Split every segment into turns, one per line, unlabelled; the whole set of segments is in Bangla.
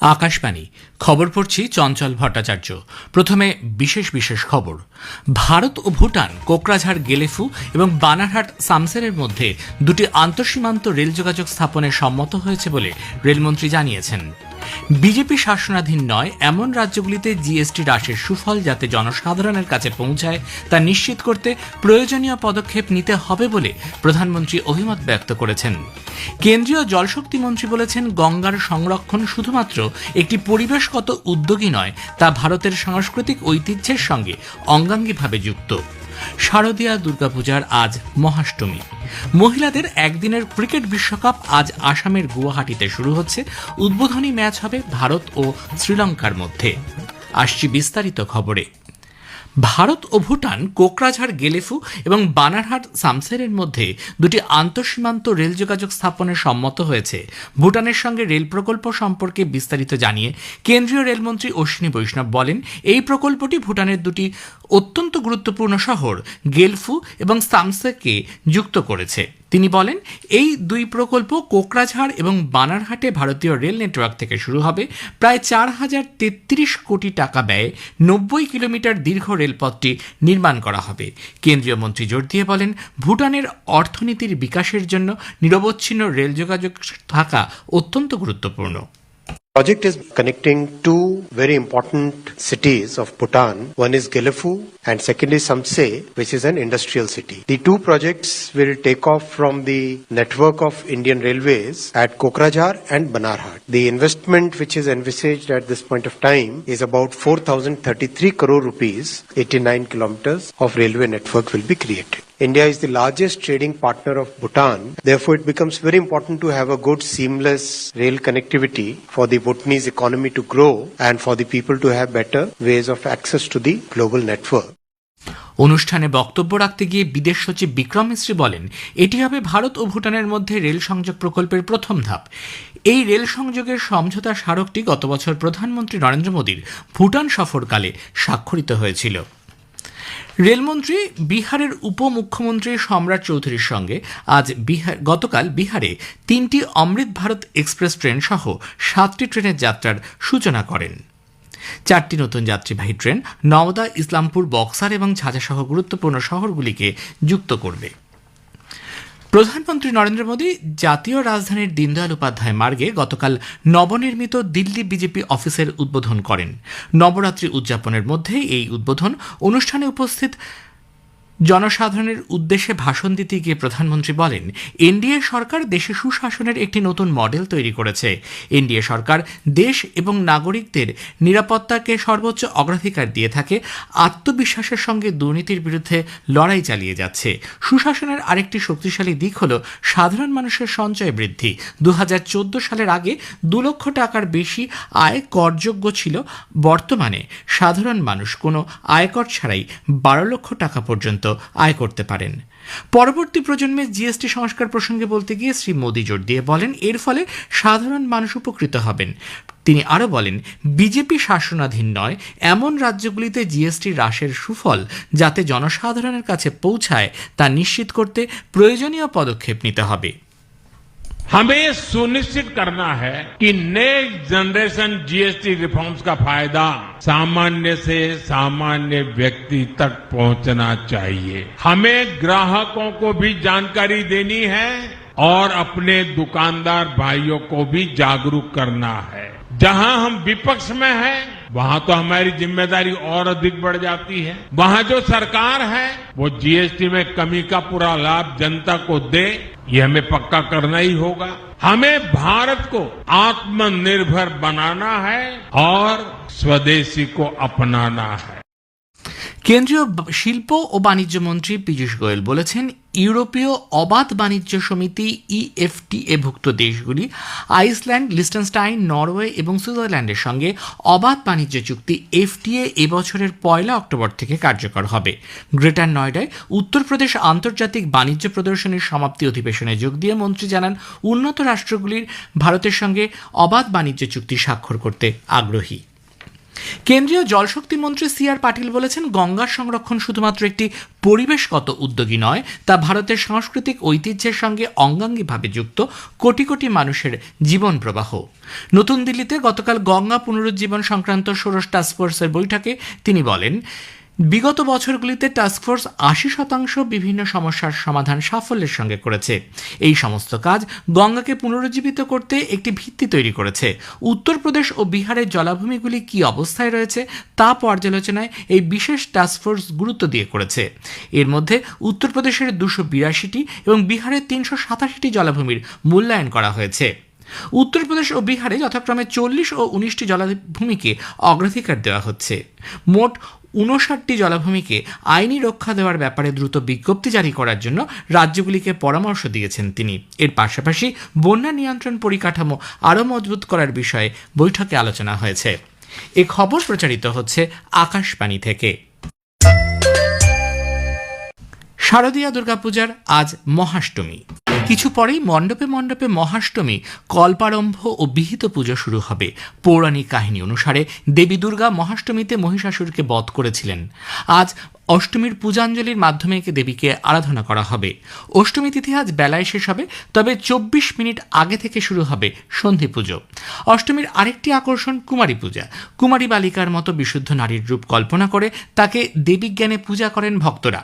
আকাশবাণী, খবর পড়ছি চঞ্চল ভট্টাচার্য। প্রথমে বিশেষ বিশেষ খবর। ভারত ও ভুটান, কোকরাঝাড়, গেলেফু এবং বানারহাট, সামসেরের মধ্যে দুটি আন্তঃসীমান্ত রেল যোগাযোগ স্থাপনে সম্মত হয়েছে বলে রেলমন্ত্রী জানিয়েছেন। বিজেপি শাসনাধীন নয়, এমন রাজ্যগুলিতে জিএসটি হ্রাসের সুফল যাতে জনসাধারণের কাছে পৌঁছায়, তা নিশ্চিত করতে প্রয়োজনীয় পদক্ষেপ নিতে হবে বলে প্রধানমন্ত্রী অভিমত ব্যক্ত করেছেন। কেন্দ্রীয় জলশক্তি মন্ত্রী বলেছেন, গঙ্গার সংরক্ষণ শুধুমাত্র একটি পরিবেশগত উদ্যোগই নয়, তা ভারতের সাংস্কৃতিক ঐতিহ্যের সঙ্গে অঙ্গাঙ্গিভাবে যুক্ত। শারদীয়া দুর্গাপূজার আজ মহাষ্টমী। মহিলাদের একদিনের ক্রিকেট বিশ্বকাপ আজ আসামের গুয়াহাটিতে শুরু হচ্ছে। উদ্বোধনী ম্যাচ হবে ভারত ও শ্রীলঙ্কার মধ্যে। আসছি বিস্তারিত খবরে। ভারত ও ভুটান, কোকরাঝাড়, গেলেফু এবং বানারহাট, সামসেরের মধ্যে দুটি আন্তঃসীমান্ত রেল যোগাযোগ স্থাপনে সম্মত হয়েছে। ভুটানের সঙ্গে রেল প্রকল্প সম্পর্কে বিস্তারিত জানিয়ে কেন্দ্রীয় রেলমন্ত্রী অশ্বিনী বৈষ্ণব বলেন, এই প্রকল্পটি ভুটানের দুটি অত্যন্ত গুরুত্বপূর্ণ শহর, গেলফু এবং সামসেকে যুক্ত করেছে। তিনি বলেন, এই দুই প্রকল্প কোকরাঝাড় এবং বানারহাটে ভারতীয় রেল নেটওয়ার্ক থেকে শুরু হবে। প্রায় চার হাজার তেত্রিশ কোটি টাকা ব্যয়ে নব্বই কিলোমিটার দীর্ঘ রেলপথটি নির্মাণ করা হবে। কেন্দ্রীয় মন্ত্রী জোর দিয়ে বলেন, ভুটানের অর্থনীতির বিকাশের জন্য নিরবচ্ছিন্ন রেল যোগাযোগ থাকা অত্যন্ত গুরুত্বপূর্ণ।
Project is connecting two very important cities of Bhutan. One is Gelefu and second is Samse, which is an industrial city. The two projects will take off from the network of Indian Railways at Kokrajhar and Banarhat. The investment which is envisaged at this point of time is about 4,033 crore rupees, 89 kilometers of railway network will be created. India is the largest trading partner of Bhutan. Therefore, it becomes very important to have a good seamless rail connectivity for the Bhutanese economy to grow and for the people to have better ways of access to the global network.
অনুষ্ঠানে বক্তব্য রাখতে গিয়ে বিদেশ সচিব বিক্রম মিশ্রী বলেন এটি হবে ভারত ও ভুটানের মধ্যে রেল সংযোগ প্রকল্পের প্রথম ধাপ এই রেল সংযোগের সমঝোতা স্মারকটি গত বছর প্রধানমন্ত্রী নরেন্দ্র মোদীর ভুটান সফরকালে স্বাক্ষরিত হয়েছিল রেলমন্ত্রী বিহারের উপমুখ্যমন্ত্রী সম্রাট চৌধুরীর সঙ্গে আজ বিহার, গতকাল বিহারে তিনটি অমৃত ভারত এক্সপ্রেস ট্রেন সহ সাতটি ট্রেনের যাত্রার সূচনা করেন। চারটি নতুন যাত্রীবাহী ট্রেন নওদা, ইসলামপুর, বক্সার এবং ঝাঁঝাসহ গুরুত্বপূর্ণ শহরগুলিকে যুক্ত করবে। প্রধানমন্ত্রী নরেন্দ্র মোদী জাতীয় রাজধানীর দীনদয়াল উপাধ্যায় মার্গে গতকাল নবনির্মিত দিল্লি বিজেপি অফিসের উদ্বোধন করেন। নবরাত্রি উদযাপনের মধ্যে এই উদ্বোধন অনুষ্ঠানে উপস্থিত জনসাধারণের উদ্দেশ্যে ভাষণ দিতে গিয়ে প্রধানমন্ত্রী বলেন, এনডিএ সরকার দেশে সুশাসনের একটি নতুন মডেল তৈরি করেছে। এনডিএ সরকার দেশ এবং নাগরিকদের নিরাপত্তাকে সর্বোচ্চ অগ্রাধিকার দিয়ে থাকে, আত্মবিশ্বাসের সঙ্গে দুর্নীতির বিরুদ্ধে লড়াই চালিয়ে যাচ্ছে। সুশাসনের আরেকটি শক্তিশালী দিক হল, সাধারণ মানুষের সঞ্চয় বৃদ্ধি। দু হাজার চোদ্দ সালের আগে দু লক্ষ টাকার বেশি আয় করযোগ্য ছিল। বর্তমানে সাধারণ মানুষ কোনো আয়কর ছাড়াই বারো লক্ষ টাকা পর্যন্ত আয় করতে পারেন। পরবর্তী প্রজন্মের জিএসটি সংস্কার প্রসঙ্গে বলতে গিয়ে শ্রী মোদী জোর দিয়ে বলেন, এর ফলে সাধারণ মানুষ উপকৃত হবেন। তিনি আরও বলেন, বিজেপি শাসনাধীন নয়, এমন রাজ্যগুলিতে জিএসটি হ্রাসের সুফল যাতে জনসাধারণের কাছে পৌঁছায় তা নিশ্চিত করতে প্রয়োজনীয় পদক্ষেপ নিতে হবে।
हमें सुनिश्चित करना है कि नेक्स्ट जनरेशन जीएसटी रिफॉर्म्स का फ़ायदा सामान्य से सामान्य व्यक्ति तक पहुँचना चाहिए। हमें ग्राहकों को भी जानकारी देनी है और अपने दुकानदार भाइयों को भी जागरूक करना है। जहां हम विपक्ष में हैं वहां तो हमारी जिम्मेदारी और अधिक बढ़ जाती है वहां जो सरकार है वो जीएसटी में कमी का पूरा लाभ जनता को दे ये हमें पक्का करना ही होगा हमें भारत को आत्मनिर्भर बनाना है और स्वदेशी को अपनाना है
কেন্দ্রীয় শিল্প ও বাণিজ্য মন্ত্রী পীযূষ গোয়েল বলেছেন ইউরোপীয় অবাধ বাণিজ্য সমিতি ইএফটিএ ভুক্ত দেশগুলি, আইসল্যান্ড লিস্টেনস্টাইন নরওয়ে এবং সুইজারল্যান্ডের সঙ্গে অবাধ বাণিজ্য চুক্তি এফটিএ এবছরের পয়লা অক্টোবর থেকে কার্যকর হবে। গ্রেটার নয়ডায় উত্তরপ্রদেশ আন্তর্জাতিক বাণিজ্য প্রদর্শনীর সমাপ্তি অধিবেশনে যোগ দিয়ে মন্ত্রী জানান, উন্নত রাষ্ট্রগুলির ভারতের সঙ্গে অবাধ বাণিজ্য চুক্তি স্বাক্ষর করতে আগ্রহী। কেন্দ্রীয় জলশক্তি মন্ত্রী সি আর পাটিল বলেছেন গঙ্গার সংরক্ষণ শুধুমাত্র একটি পরিবেশগত উদ্যোগী নয়, তা ভারতের সাংস্কৃতিক ঐতিহ্যের সঙ্গে অঙ্গাঙ্গিভাবে যুক্ত কোটি কোটি মানুষের জীবন প্রবাহ। নতুন দিল্লিতে গতকাল গঙ্গা পুনরুজ্জীবন সংক্রান্ত ষোড়শ টাস্কফোর্সের বৈঠকে তিনি বলেন বিগত বছরগুলিতে টাস্কফোর্স আশি শতাংশ বিভিন্ন সমস্যার সমাধান সাফল্যের সঙ্গে করেছে। এই সমস্ত কাজ গঙ্গাকে পুনরুজ্জীবিত করতে একটি ভিত্তি তৈরি করেছে। উত্তরপ্রদেশ ও বিহারের জলাভূমিগুলি কি অবস্থায় রয়েছে তা পর্যালোচনায় এই বিশেষ টাস্কফোর্স গুরুত্ব দিয়ে করেছে। এর মধ্যে উত্তরপ্রদেশের দুশো বিরাশিটি এবং বিহারের তিনশো সাতাশিটি জলাভূমির মূল্যায়ন করা হয়েছে। উত্তরপ্রদেশ ও বিহারে যথাক্রমে চল্লিশ ও উনিশটি জলাভূমিকে অগ্রাধিকার দেওয়া হচ্ছে। মোট উনষাটটি জলাভূমিকে আইনি রক্ষা দেওয়ার ব্যাপারে দ্রুত বিজ্ঞপ্তি জারি করার জন্য রাজ্যগুলিকে পরামর্শ দিয়েছেন তিনি। এর পাশাপাশি বন্যা নিয়ন্ত্রণ পরিকাঠামো আরও মজবুত করার বিষয়ে বৈঠকে আলোচনা হয়েছে। এ খবর প্রচারিত হচ্ছে আকাশবাণী থেকে। শারদীয়া দুর্গাপূজার আজ মহাষ্টমী। কিছু পরেই মণ্ডপে মণ্ডপে মহাষ্টমী, কল্পারম্ভ ও বিহিত পুজো শুরু হবে। পৌরাণিক কাহিনী অনুসারে দেবী দুর্গা মহাষ্টমীতে মহিষাসুরকে বধ করেছিলেন। আজ অষ্টমীর পূজাঞ্জলির মাধ্যমে একে দেবীকে আরাধনা করা হবে। অষ্টমী তিথি আজ বেলায় শেষ হবে, তবে চব্বিশ মিনিট আগে থেকে শুরু হবে সন্ধি পুজো। অষ্টমীর আরেকটি আকর্ষণ কুমারী পূজা। কুমারী বালিকার মতো বিশুদ্ধ নারীর রূপ কল্পনা করে তাকে দেবীজ্ঞানে পূজা করেন ভক্তরা।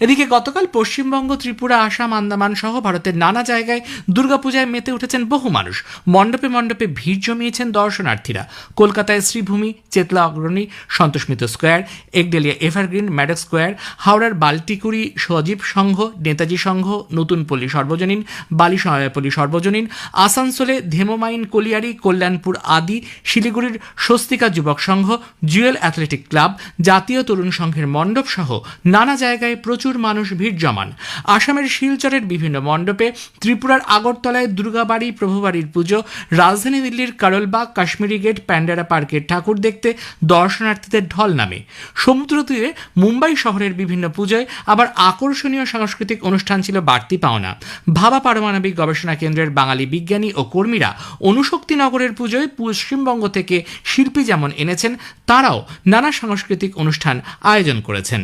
এদিকে গতকাল পশ্চিমবঙ্গ, ত্রিপুরা, আসাম, আন্দামান সহ ভারতের নানা জায়গায় দুর্গাপূজায় মেতে উঠেছেন বহু মানুষ। মণ্ডপে মণ্ডপে ভিড় জমিয়েছেন দর্শনার্থীরা। কলকাতায় Sreebhumi, Chetla Agrani, Santoshmitra square, Ekdalia evergreen, Maddox square, হাওড়ার বাল্টিকুড়ি, সজীব সংঘ, নেতাজি সংঘ, নতুন পল্লী সর্বজনীন, বালি সহায়পল্লী সর্বজনীন, আসানসোলে ধেমোমাইন কলিয়ারি, কল্যাণপুর আদি, শিলিগুড়ির স্বস্তিকা যুবক সংঘ, জুয়েল অ্যাথলেটিক ক্লাব, জাতীয় তরুণ সংঘের মণ্ডপ সহ নানা জায়গায় প্রচুর মানুষ ভিড় জমান। আসামের শিলচরের বিভিন্ন মণ্ডপে ত্রিপুরার আগরতলায় দুর্গাবাড়ি, প্রভুবাড়ির পুজো, রাজধানী দিল্লির কারলবাগ, কাশ্মীরি গেট, প্যান্ডারা পার্কের ঠাকুর দেখতে দর্শনার্থীদের ঢল নামে। সমুদ্র তীরে মুম্বাই শহরের বিভিন্ন পুজোয় আবার আকর্ষণীয় সাংস্কৃতিক অনুষ্ঠান ছিল বাড়তি পাওনা। ভাবা পারমাণবিক গবেষণা কেন্দ্রের বাঙালি বিজ্ঞানী ও কর্মীরা অনুশক্তিনগরের পুজোয় পশ্চিমবঙ্গ থেকে শিল্পী যেমন এনেছেন, তারাও নানা সাংস্কৃতিক অনুষ্ঠান আয়োজন করেছেন।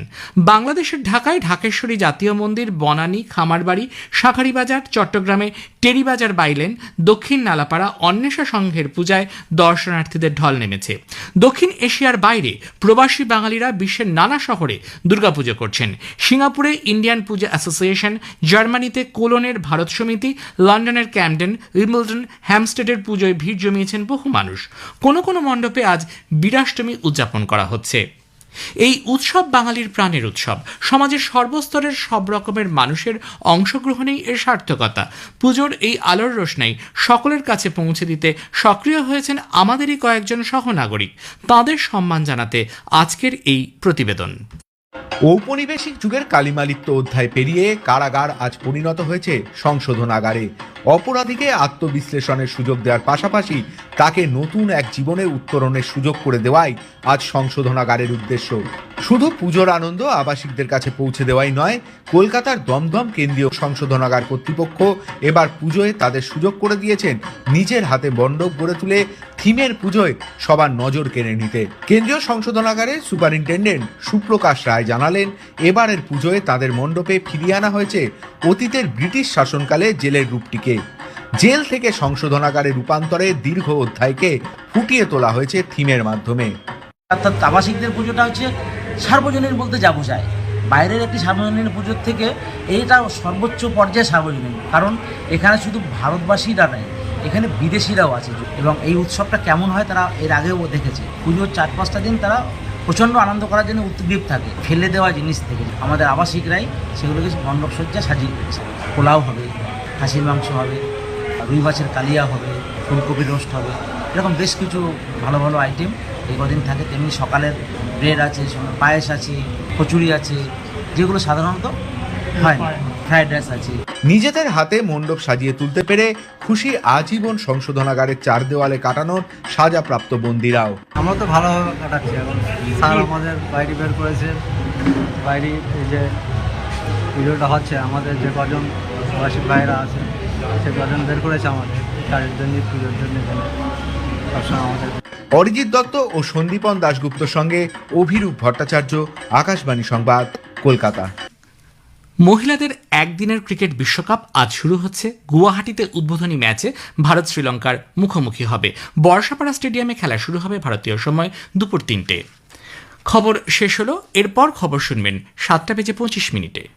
বাংলাদেশের ঢাকায় ঢাকেশ্বরী জাতীয় মন্দির, বনানী, খামারবাড়ি, শাখারিবাজার, চট্টগ্রামে টেরিবাজার বাইলেন দক্ষিণ নালাপাড়া অন্বেষা সংঘের পূজায় দর্শনার্থীদের ঢল নেমেছে। দক্ষিণ এশিয়ার বাইরে প্রবাসী বাঙালিরা বিশ্বের নানা শহরে দুর্গাপুজো করছেন। সিঙ্গাপুরে ইন্ডিয়ান পূজা অ্যাসোসিয়েশন, জার্মানিতে কোলনের ভারত সমিতি, লন্ডনের ক্যামডেন, উইম্বলডন, হ্যামস্টেডের পুজোয় ভিড় জমিয়েছেন বহু মানুষ। কোনো কোনো মণ্ডপে আজ বীরাষ্টমী উদযাপন করা হচ্ছে। এই উৎসব বাঙালির প্রাণের উৎসব। সমাজের সর্বস্তরের সব রকমের মানুষের অংশগ্রহণেই এর সার্থকতা। পুজোর এই আলোর রোশনাই সকলের কাছে পৌঁছে দিতে সক্রিয় হয়েছেন আমাদেরই কয়েকজন সহনাগরিক। তাদের সম্মান জানাতে আজকের এই প্রতিবেদন।
ঔপনিবেশিক যুগের কালিমালিপ্ত অধ্যায় পেরিয়ে কারাগার আজ পরিণত হয়েছে সংশোধনাগারে। অপরাধীকে আত্মবিশ্লেষণের সুযোগ দেওয়ার পাশাপাশি তাকে নতুন এক জীবনে উত্তরণের সুযোগ করে দেওয়াই আজ সংশোধনাগারের উদ্দেশ্য। শুধু পুজোর আনন্দ আবাসিকদের কাছে পৌঁছে দেওয়াই নয়, কলকাতার দমদম কেন্দ্রীয় সংশোধনাগার কর্তৃপক্ষ এবার পুজোয় তাদের সুযোগ করে দিয়েছেন। নিজের হাতে মণ্ডপ গড়ে তুলে থিমের পুজোয় সবার নজর কেড়ে নিতে। কেন্দ্রীয় সংশোধনাগারে সুপারিনটেন্ডেন্ট সুপ্রকাশ রায় জানালেন, এবারের পুজোয় তাদের মণ্ডপে ফিরিয়ে আনা হয়েছে অতীতের ব্রিটিশ শাসনকালে জেলের রূপটিকে। জেল থেকে সংশোধনাগারে রূপান্তরে দীর্ঘ অধ্যায়কে ফুটিয়ে তোলা হয়েছে থিমের মাধ্যমে।
অর্থাৎ আবাসিকদের পুজোটা হচ্ছে সার্বজনীন বলতে যা বোঝায়। বাইরের একটি সার্বজনীন পুজোর থেকে এইটা সর্বোচ্চ পর্যায়ে সার্বজনীন, কারণ এখানে শুধু ভারতবাসীরা নয়, এখানে বিদেশিরাও আছে এবং এই উৎসবটা কেমন হয় তারা এর আগেও দেখেছে। পুজোর চার পাঁচটা দিন তারা প্রচণ্ড আনন্দ করার জন্য উদ্গ্রীব থাকে, ফেলে দেওয়া জিনিস থেকে। আমাদের আবাসিকরাই সেগুলোকে মণ্ডপ সজ্জা সাজিয়ে পোলাও হবে, খাসির মাংস হবে রুই মাছের কালিয়া হবে ফুলকপির রোস্ট হবে এরকম বেশ কিছু ভালো ভালো আইটেম এই কদিন থাকে। তেমনি সকালের ব্রেড আছে পায়েস আছে কচুরি আছে যেগুলো সাধারণত হয় না। ফ্রাইড রাইস আছে।
নিজেদের হাতে মণ্ডপ সাজিয়ে তুলতে পেরে খুশি আজীবন সংশোধনাগারের চার দেওয়ালে কাটানোর সাজাপ্রাপ্ত বন্দিরাও।
আমরা তো ভালোভাবে কাটাচ্ছি এখন। স্যার আমাদের বাইরে বের করেছে। বাইরে এই যে ভিডিওটা হচ্ছে আমাদের যে কজন প্রবাসী ভাইরা আছে বের করেছে আমাদের। জন্য পুজোর জন্য এখানে সবসময় আমাদের।
অরিজিৎ দত্ত ও সন্দীপন দাশগুপ্তর সঙ্গে অভিরূপ ভট্টাচার্য আকাশবাণী সংবাদ কলকাতা।
মহিলাদের একদিনের ক্রিকেট বিশ্বকাপ আজ শুরু হচ্ছে। গুয়াহাটিতে উদ্বোধনী ম্যাচে ভারত শ্রীলঙ্কার মুখোমুখি হবে। বর্ষাপাড়া স্টেডিয়ামে খেলা শুরু হবে ভারতীয় সময় দুপুর তিনটে। খবর শেষ হলো এরপর খবর শুনবেন সাতটা বেজে পঁচিশ মিনিটে।